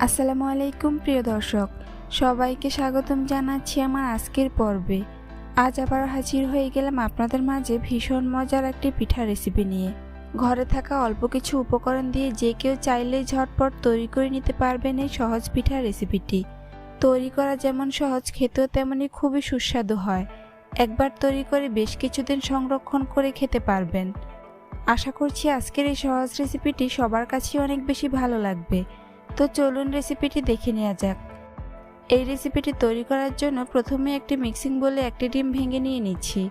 আসসালামু আলাইকুম, প্রিয় দর্শক। সবাইকে স্বাগতম জানাচ্ছি আমার আজকের পর্বে। আজ আবার হাজির হয়ে গেলাম আপনাদের মাঝে ভীষণ মজার একটি পিঠা রেসিপি নিয়ে। ঘরে থাকা অল্প কিছু উপকরণ দিয়ে যে কেউ চাইলেই ঝটপট তৈরি করে নিতে পারবেন এই সহজ পিঠা রেসিপিটি তৈরি করা যেমন সহজ, খেতেও তেমনই খুবই সুস্বাদু হয়। একবার তৈরি করে বেশ কিছুদিন সংরক্ষণ করে খেতে পারবেন। আশা করছি আজকের এই সহজ রেসিপিটি সবার কাছেই অনেক বেশি ভালো লাগবে। তো চলুন রেসিপিটি দেখে নেওয়া যাক। এই রেসিপিটি তৈরি করার জন্য প্রথমে একটি মিক্সিং বলে একটি ডিম ভেঙে নিয়ে নিচ্ছি।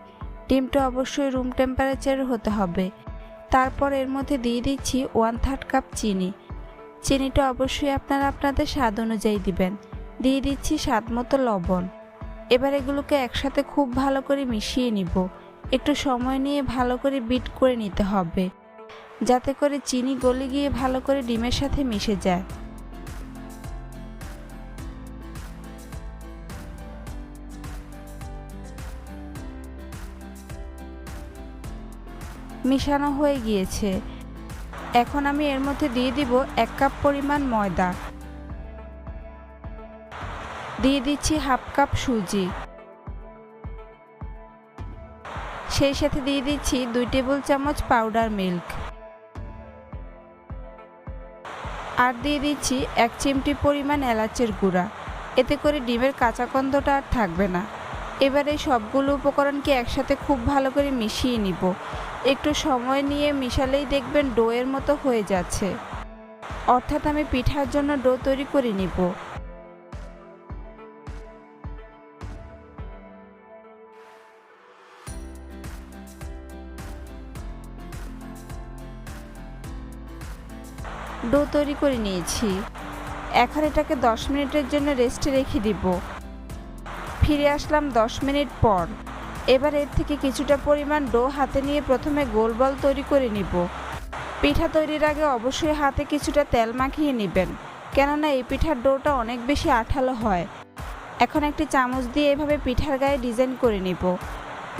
ডিমটা অবশ্যই রুম টেম্পারেচার হতে হবে। তারপর এর মধ্যে দিয়ে দিচ্ছি ওয়ান থার্ড কাপ চিনি। চিনিটা অবশ্যই আপনারা আপনাদের স্বাদ অনুযায়ী দিবেন। দিয়ে দিচ্ছি স্বাদ মতো লবণ। এবার এগুলোকে একসাথে খুব ভালো করে মিশিয়ে নিব। একটু সময় নিয়ে ভালো করে বিট করে নিতে হবে। যাতে করে চিনি গলে গিয়ে ভালো করে ডিমের সাথে মিশে যায়। মিশানো হয়ে গিয়েছে। এখন আমি এর মধ্যে দিয়ে দিব এক কাপ পরিমাণ ময়দা। দিয়ে দিচ্ছি হাফ কাপ সুজি। সেই সাথে দিয়ে দিচ্ছি দুই টেবিল চামচ পাউডার মিল্ক। আর দিয়ে দিচ্ছি এক চিমটি পরিমাণ এলাচের গুঁড়া। এতে করে ডিমের কাঁচা গন্ধটা আর থাকবে না। এবারে সবগুলো উপকরণকে একসাথে খুব ভালো করে মিশিয়ে নিব। একটু সময় নিয়ে মিশালেই দেখবেন ডোয়ের মতো হয়ে যাচ্ছে। অর্থাৎ আমি পিঠার জন্য ডো তৈরি করে নিব। ডো তৈরি করে নিয়েছি। এখন এটাকে দশ মিনিটের জন্য রেস্টে রেখে দিব। ফিরে আসলাম দশ মিনিট পর। এবার এর থেকে কিছুটা পরিমাণ ডো হাতে নিয়ে প্রথমে গোল বল তৈরি করে নিব। পিঠা তৈরির আগে অবশ্যই হাতে কিছুটা তেল মাখিয়ে নেবেন, কেননা এই পিঠার ডোটা অনেক বেশি আঠালো হয়। এখন একটি চামচ দিয়ে এভাবে পিঠার গায়ে ডিজাইন করে নিব।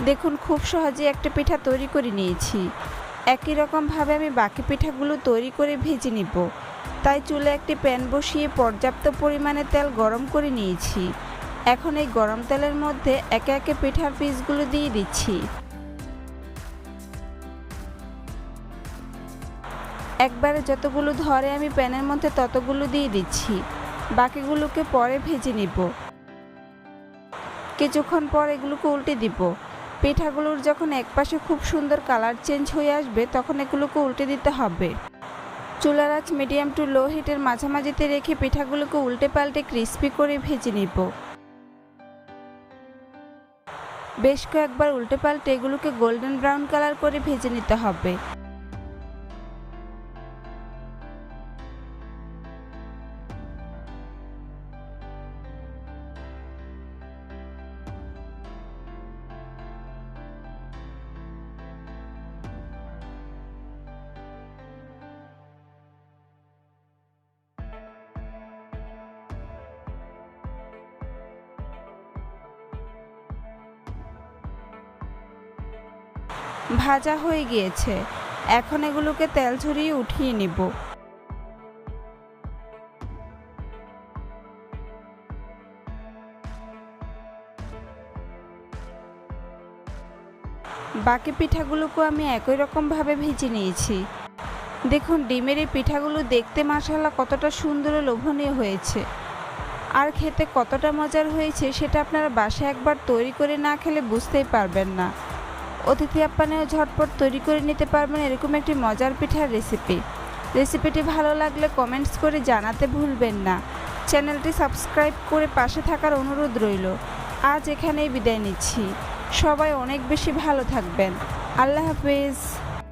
দেখুন, খুব সহজে একটা পিঠা তৈরি করে নিয়েছি। একই রকমভাবে আমি বাকি পিঠাগুলো তৈরি করে ভেজে নিব। তাই চুলে একটি প্যান বসিয়ে পর্যাপ্ত পরিমাণে তেল গরম করে নিয়েছি। এখন এই গরম তেলের মধ্যে একে একে পিঠার পিসগুলো দিয়ে দিচ্ছি। একবারে যতগুলো ধরে আমি প্যানের মধ্যে ততগুলো দিয়ে দিচ্ছি। বাকিগুলোকে পরে ভেজে নিব। কিছুক্ষণ পর এগুলোকে উল্টে দিব। পিঠাগুলোর যখন একপাশে খুব সুন্দর কালার চেঞ্জ হয়ে আসবে, তখন এগুলোকে উল্টে দিতে হবে। চুলার আঁচ মিডিয়াম টু লো হিটের মাঝামাঝিতে রেখে পিঠাগুলোকে উল্টে পাল্টে ক্রিস্পি করে ভেজে নিব। বেশ কয়েকবার উল্টে পাল্টে এগুলোকে গোল্ডেন ব্রাউন কালার করে ভেজে নিতে হবে। ভাজা হয়ে গিয়েছে। এখন এগুলোকে তেল ঝরিয়ে উঠিয়ে নিব। বাকি পিঠাগুলোকেও আমি একই রকমভাবে ভেজে নিয়েছি। দেখুন, ডিমের এই পিঠাগুলো দেখতে মাসাল্লা কতটা সুন্দর ও লোভনীয় হয়েছে। আর খেতে কতটা মজার হয়েছে, সেটা আপনারা বাসায় একবার তৈরি করে না খেলে বুঝতেই পারবেন না। অতিথি আপ্যানেও ঝটপট তৈরি করে নিতে পারবেন এরকম একটি মজার পিঠার রেসিপি রেসিপিটি ভালো লাগলে কমেন্টস করে জানাতে ভুলবেন না। চ্যানেলটি সাবস্ক্রাইব করে পাশে থাকার অনুরোধ রইল। আজ এখানেই বিদায় নিচ্ছি। সবাই অনেক বেশি ভালো থাকবেন। আল্লাহ হাফিজ।